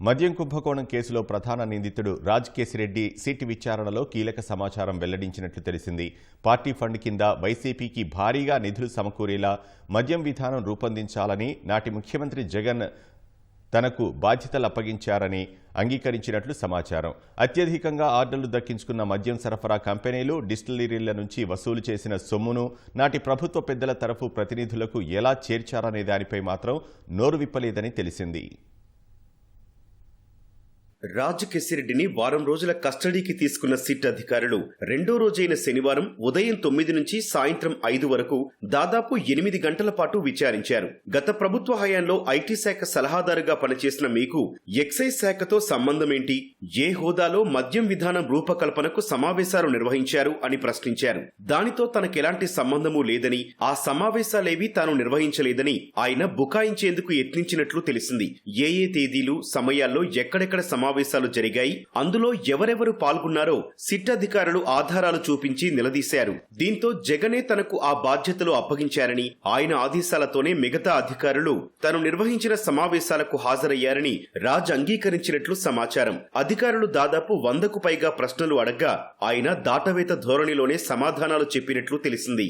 మద్యం కుంభకోణం కేసులో ప్రధాన నిందితుడు రాజ్ కేసిరెడ్డి సిట్ విచారణలో కీలక సమాచారం వెల్లడించినట్లు తెలిసింది. పార్టీ ఫండ్ కింద వైసీపీకి భారీగా నిధులు సమకూరేలా మద్యం విధానం రూపొందించాలని నాటి ముఖ్యమంత్రి జగన్ తనకు బాధ్యతలు అప్పగించారని అంగీకరించినట్లు సమాచారం. అత్యధికంగా ఆర్డర్లు దక్కించుకున్న మద్యం సరఫరా కంపెనీలు డిస్టిలరీల నుంచి వసూలు చేసిన సొమ్మును నాటి ప్రభుత్వ పెద్దల తరఫు ప్రతినిధులకు ఎలా చేర్చారనే దానిపై మాత్రం నోరు విప్పలేదని తెలిసింది. రాజకేసిరెడ్డిని వారం రోజుల కస్టడీకి తీసుకున్న సిట్ అధికారులు రెండో రోజైన శనివారం ఉదయం తొమ్మిది నుంచి సాయంత్రం ఐదు వరకు దాదాపు ఎనిమిది గంటల పాటు విచారించారు. గత ప్రభుత్వ హయాంలో ఐటీ శాఖ సలహాదారుగా పనిచేసిన మీకు ఎక్సైజ్ శాఖతో సంబంధమేంటి? ఏ హోదాలో మద్యం విధానం రూపకల్పనకు సమావేశాలు నిర్వహించారు అని ప్రశ్నించారు. దానితో తనకెలాంటి సంబంధమూ లేదని ఆ సమావేశాలేవీ తాను నిర్వహించలేదని ఆయన బుకాయించేందుకు యత్నించినట్లు తెలిసింది. ఏ ఏ తేదీలు సమయాల్లో ఎక్కడెక్కడ సమావేశాలు జరిగాయి. అందులో ఎవరెవరు పాల్గొన్నారో సిట్ అధికారులు ఆధారాలు చూపించి నిలదీశారు. దీంతో జగనే తనకు ఆ బాధ్యతలు అప్పగించారని ఆయన ఆదేశాలతోనే మిగతా అధికారులు తను నిర్వహించిన సమావేశాలకు హాజరయ్యారని రాజ్ అంగీకరించినట్లు సమాచారం. అధికారులు దాదాపు వందకు పైగా ప్రశ్నలు అడగ్గా ఆయన దాటవేత ధోరణిలోనే సమాధానాలు చెప్పినట్లు తెలిసింది.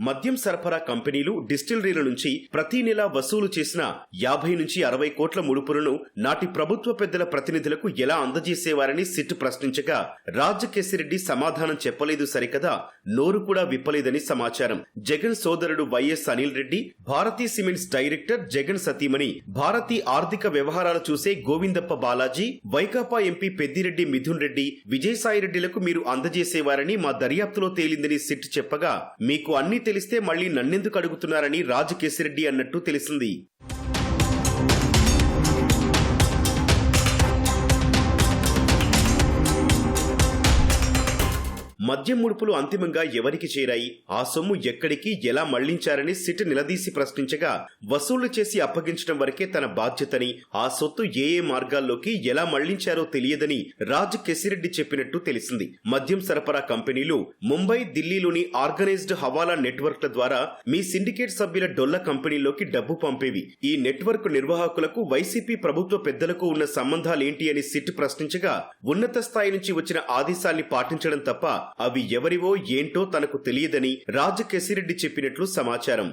మద్యం సరఫరా కంపెనీలు డిస్టిలరీల నుంచి ప్రతి నెలా వసూలు చేసిన యాభై నుంచి అరవై కోట్ల ముడుపులను నాటి ప్రభుత్వ పెద్దల ప్రతినిధులకు ఎలా అందజేసేవారని సిట్ ప్రశ్నించగా రాజకేశిరెడ్డి సమాధానం చెప్పలేదు సరికదా నోరు కూడా విప్పలేదని సమాచారం. జగన్ సోదరుడు YS Anil Reddy Bharathi cements director Jagan సతీమణి భారతీ ఆర్థిక వ్యవహారాలు చూసే గోవిందప్ప బాలాజీ వైకాపా ఎంపీ పెద్దిరెడ్డి మిథున్ రెడ్డి విజయసాయిరెడ్డిలకు మీరు అందజేసేవారని మా దర్యాప్తులో తేలిందని సిట్ చెప్పగా మీకు అన్ని తెలిస్తే మళ్ళీ నన్నెందుకు అడుగుతున్నారని రాజు కేసిరెడ్డి అన్నట్టు తెలిసింది. మద్యం ముడుపులు అంతిమంగా ఎవరికి చేరాయి? ఆ సొమ్ము ఎక్కడికి ఎలా మళ్ళించారని సిట్ నిలదీసి ప్రశ్నించగా వసూళ్ళు చేసి అప్పగించడం వరకే తన బాధ్యతని ఆ సొత్తు ఏ ఏ మార్గాల్లోకి ఎలా మళ్ళించారో తెలియదని రాజ్ కెసిరెడ్డి చెప్పినట్టు తెలిసింది. మద్యం సరఫరా కంపెనీలు ముంబై ఢిల్లీలోని ఆర్గనైజ్డ్ హవాలా నెట్వర్క్ల ద్వారా మీ సిండికేట్ సభ్యుల డొల్ల కంపెనీలోకి డబ్బు పంపేవి. ఈ నెట్వర్క్ నిర్వాహకులకు వైసీపీ ప్రభుత్వ పెద్దలకు ఉన్న సంబంధాలేంటి అని సిట్ ప్రశ్నించగా ఉన్నత స్థాయి నుంచి వచ్చిన ఆదేశాల్ని పాటించడం తప్ప అవి ఎవరివో ఏంటో తనకు తెలియదని రాజకేశిరెడ్డి చెప్పినట్లు సమాచారం.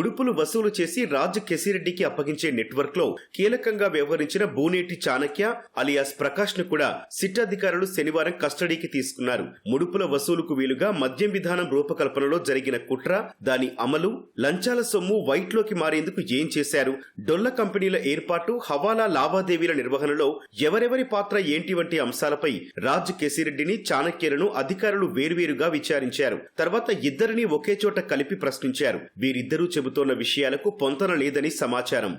ముడుపులు వసూలు చేసి రాజ్ కెసిరెడ్డికి అప్పగించే నెట్వర్క్లో కీలకంగా వ్యవహరించిన బూనేటి చాణక్య అలియాస్ ప్రకాష్ను కూడా సిట్ అధికారులు శనివారం కస్టడీకి తీసుకున్నారు. ముడుపుల వసూలుకు వీలుగా మద్యం విధానం రూపకల్పనలో జరిగిన కుట్ర దాని అమలు లంచాల సొమ్ము వైట్లోకి మారేందుకు ఏం చేశారు? డొల్ల కంపెనీల ఏర్పాటు హవాలా లావాదేవీల నిర్వహణలో ఎవరెవరి పాత్ర ఏంటి వంటి అంశాలపై రాజ్ కెసిరెడ్డిని చాణక్యలను అధికారులు వేర్వేరుగా విచారించారు. తర్వాత ఇద్దరిని ఒకే చోట కలిపి ప్రశ్నించారు. వీరిద్దరూ చెబుతోన్న విషయాలకు పొంతన లేదని సమాచారం.